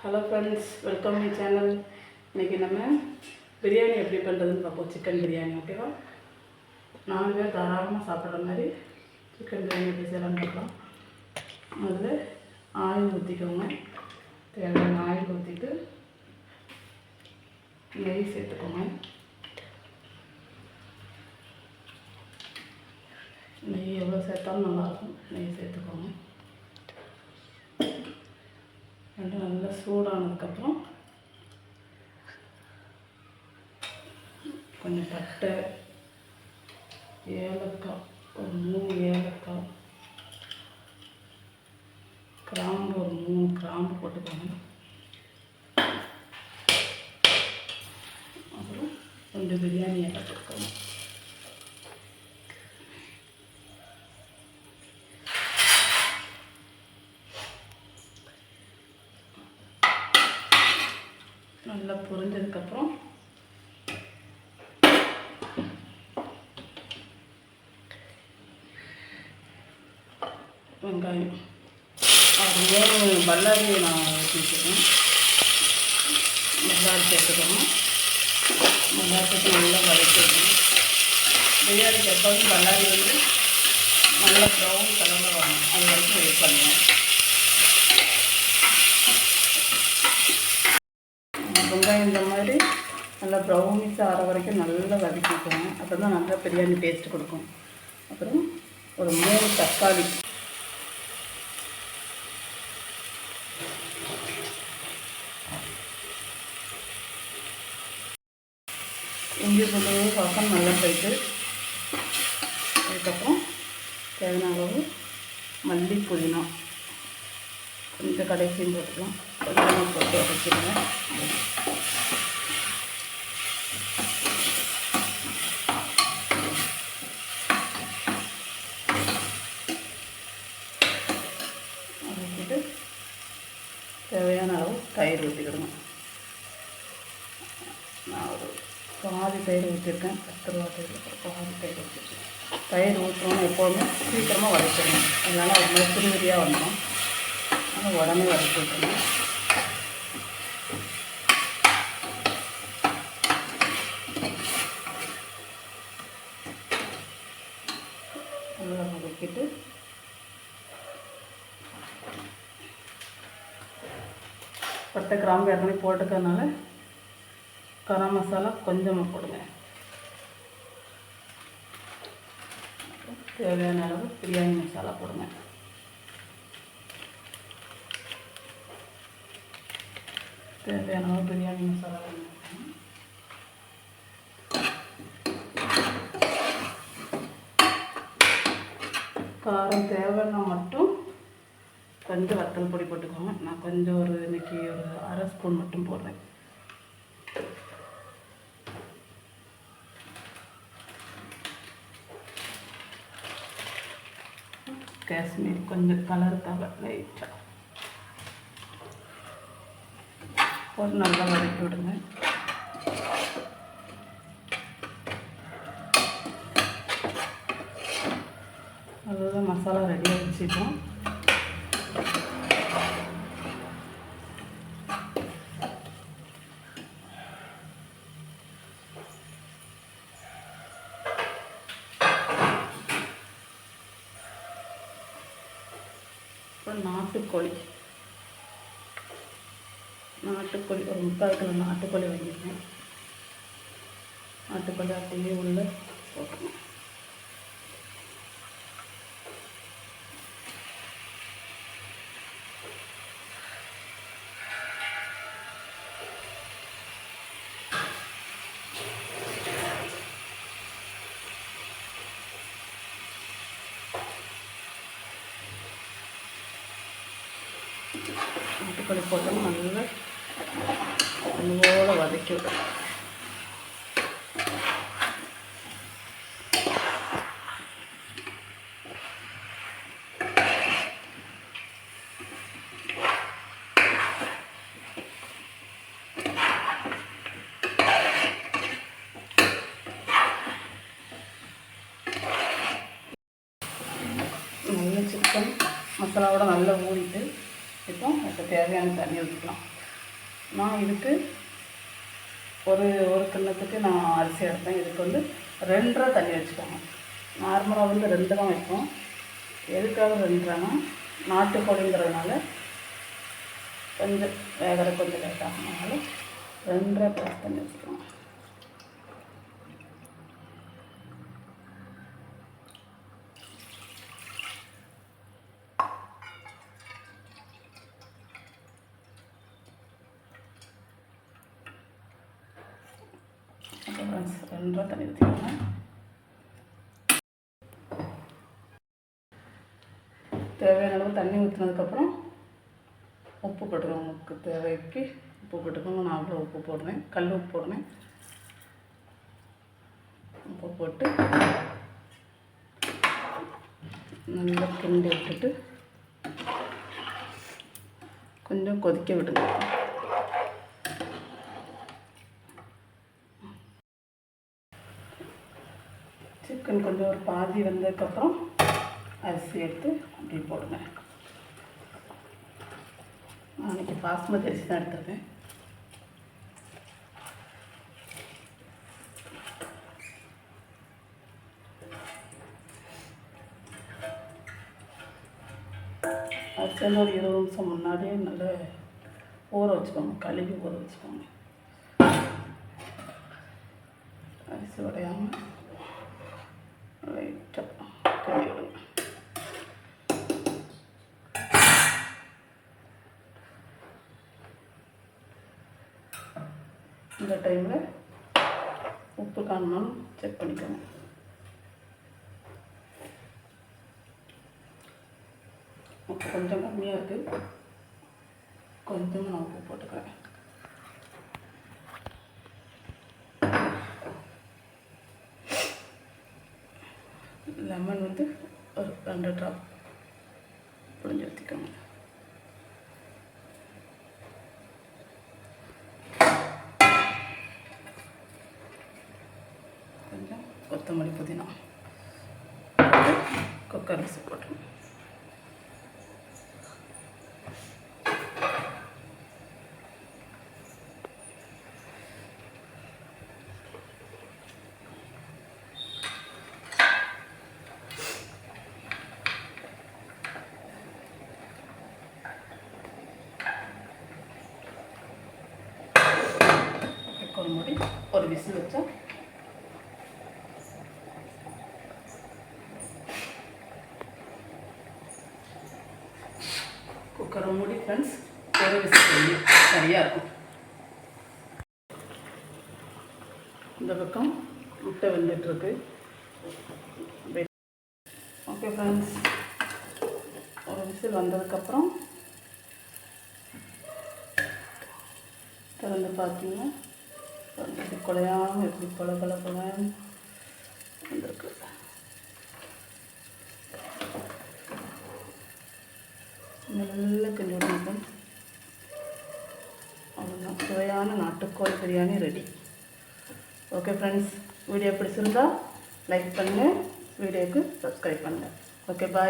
Hello friends welcome my channel இன்றைக்கி நம்ம பிரியாணி எப்படி பண்ணுறதுன்னு பார்ப்போம். சிக்கன் பிரியாணி ஓகேவா நாலு பேர் தாராளமாக சாப்பிட்ற மாதிரி சிக்கன் பிரியாணி எப்படி செய்யலாம்னு பார்க்கலாம். முதல்ல ஆயில் ஊற்றிக்கோங்க தேவையான ஆயில் ஊற்றிட்டு நெய் சேர்த்துக்கோங்க. நெய் எவ்வளோ சேர்த்தாலும் நல்லாயிருக்கும் நெய் சேர்த்துக்கோங்க ரெண்டும் நல்லா சூடானதுக்கப்புறம் கொஞ்சம் பட்டை ஏலக்காய் ஒரு மூணு ஏலக்காய் கிராம்பு ஒரு மூணு கிராம்பு போட்டுக்கோங்க. அப்புறம் ரெண்டு பிரியாணி இலை போட்டுக்கோங்க. நல்லா பொரிஞ்சதுக்கப்புறம் வெங்காயம். அது பல்லாரி நான் வச்சுருக்கேன் பல்லாரி சேர்த்துக்கணும். பல்லாரி சேர்த்து நல்லா வதக்கிடணும். பிரியாணிக்கு எப்போதும் பல்லாரி வந்து நல்லா ப்ரௌன் கலரில் வரணும். அது வரைக்கும் வெயிட் பண்ணுவேன் வெங்காயம் இந்த மாதிரி நல்லா ப்ரௌனிஸ் ஆகிற வரைக்கும் நல்லா வதக்கிக்கோங்க அப்போ தான் நல்லா பிரியாணி டேஸ்ட் கொடுக்கும். அப்புறம் ஒரு மூணு தக்காளி. இஞ்சி பூண்டு வாசம் நல்லா போயிட்டு அதுக்கப்புறம் தேவையான அளவு மல்லி புதினா கொஞ்சம் கடைசியும் போட்டுக்கலாம். கொஞ்சமாக போட்டு வச்சுருங்க தேவையான அளவு தயிர் ஊற்றிக்கிடுங்க நான் ஒரு பாதி தயிர் ஊற்றிருக்கேன் பத்து ரூபா தயிர் பாதி தயிர் ஊற்றிருக்கேன் தயிர் ஊற்றணும் எப்போதுமே. சீக்கிரமாக வதக்கிடணும். அதனால் ஒரு மாதிரி திருவிரியாக வந்துடும். ஆனால் உடனே வதக்கி விட்டுருணும் பட்டை கிராம்பு ஏற்கனவே போட்டுக்கிறதுனால கரம் மசாலா கொஞ்சமாக போடுங்க. தேவையான அளவு பிரியாணி மசாலா போடுங்க. தேவையான அளவு பிரியாணி மசாலா வேணும் காரம் தேவைன்னா மட்டும் கொஞ்சம் வத்தல் பொடி போட்டுக்கோங்க. நான் கொஞ்சம் ஒரு இன்னைக்கு ஒரு அரை ஸ்பூன் மட்டும் போடுறேன். காஷ்மீர் கொஞ்சம் கலர் கலருக்காக லைட்டாக ஒரு நல்லா வதக்கி விடுங்க. மசாலா ரெடியாக வச்சுப்போம் அப்புறம் நாட்டுக்கோழி. நாட்டுக்கோழி ஒரு முக்கால் கிலோ நாட்டுக்கோழி வாங்கியிருக்கேன். நாட்டுக்கோழி அப்படியே உள்ள போட்டணும் நாட்டுக்கோழி போட்டோம் நல்லா அன்போடு வதக்கி விடும் நல்ல சிக்கன் மசாலாவோட நல்லா ஊறிட்டு இப்போ அதுக்கு தேவையான தண்ணி ஊற்றிக்கலாம் நான் இதுக்கு ஒரு ஒரு கிண்ணத்துக்கு நான் அரிசி எடுத்தேன் இதுக்கு வந்து ரெண்டரை தண்ணி வச்சுக்கோங்க. நார்மலாக வந்து ரெண்டு தான் வைப்போம். எதுக்காக ரெண்டுனா நாட்டுக்கோழிங்கிறதுனால கொஞ்சம் வேகிற கொஞ்சம் லேட் ரெண்டரை தண்ணி வச்சுக்கோங்க. கிளாஸ் ரெண்டு தண்ணி ஊற்றிக்கோங்க தேவையான அளவு தண்ணி ஊற்றினதுக்கப்புறம் உப்பு போட்டுக்கோங்க. உங்களுக்கு தேவைக்கு உப்பு போட்டுக்கோங்க. நான் அவ்வளோ உப்பு போடுறேன். கல் உப்பு போடுறேன். உப்பு போட்டு நல்லா கிண்டி விட்டுட்டு கொஞ்சம் கொதிக்க விடுங்க. ஒரு பாதி வந்ததுக்கப்புறம் அரிசி எடுத்து அப்படி போடுங்க. நான் இன்றைக்கி பாஸ்மதி அரிசி தான் எடுத்துருக்கேன். அரிசி வந்து ஒரு இருபது நிமிஷம் முன்னாடியே நல்லா ஊற வச்சுக்கோங்க கழுவி ஊற வச்சுக்கோங்க. அரிசி உடையாமல் லைட்டாக கிண்டி விடுங்க இந்த டைமில் உப்பு காணணும் செக் பண்ணிக்கணும் உப்பு கொஞ்சம் கம்மியாக இருக்குது கொஞ்சமாக நான் உப்பு போட்டுக்கிறேன். லெமன் வந்து ஒரு ரெண்டு ட்ராப் புழிஞ்சு ஊற்றிக்கோங்க கொஞ்சம் கொத்தமல்லி புதினா குக்கர் விசில் போட்டுருங்க ஒரு முடி ஒரு விசில் வச்சா குக்கரை மூடி ஃப்ரெண்ட்ஸ் ஒரு விசில் சரியாக இருக்கும். இந்த பக்கம் முட்டை வெந்துட்டுருக்கு. ஓகே ஃப்ரெண்ட்ஸ் ஒரு விசில் வந்ததுக்கப்புறம் திறந்து பார்த்தீங்கன்னா இது குழையாமல் எப்படி கொல கொல கொலன்னு வந்திருக்கு நல்ல கிண்டி விடணும் அவ்வளோதான் சுவையான நாட்டுக்கோழி biryani ready okay friends video பிடிச்சிருந்தா லைக் பண்ணுங்கள் வீடியோக்கு சப்ஸ்கிரைப் பண்ணுங்கள் ஓகே பாய்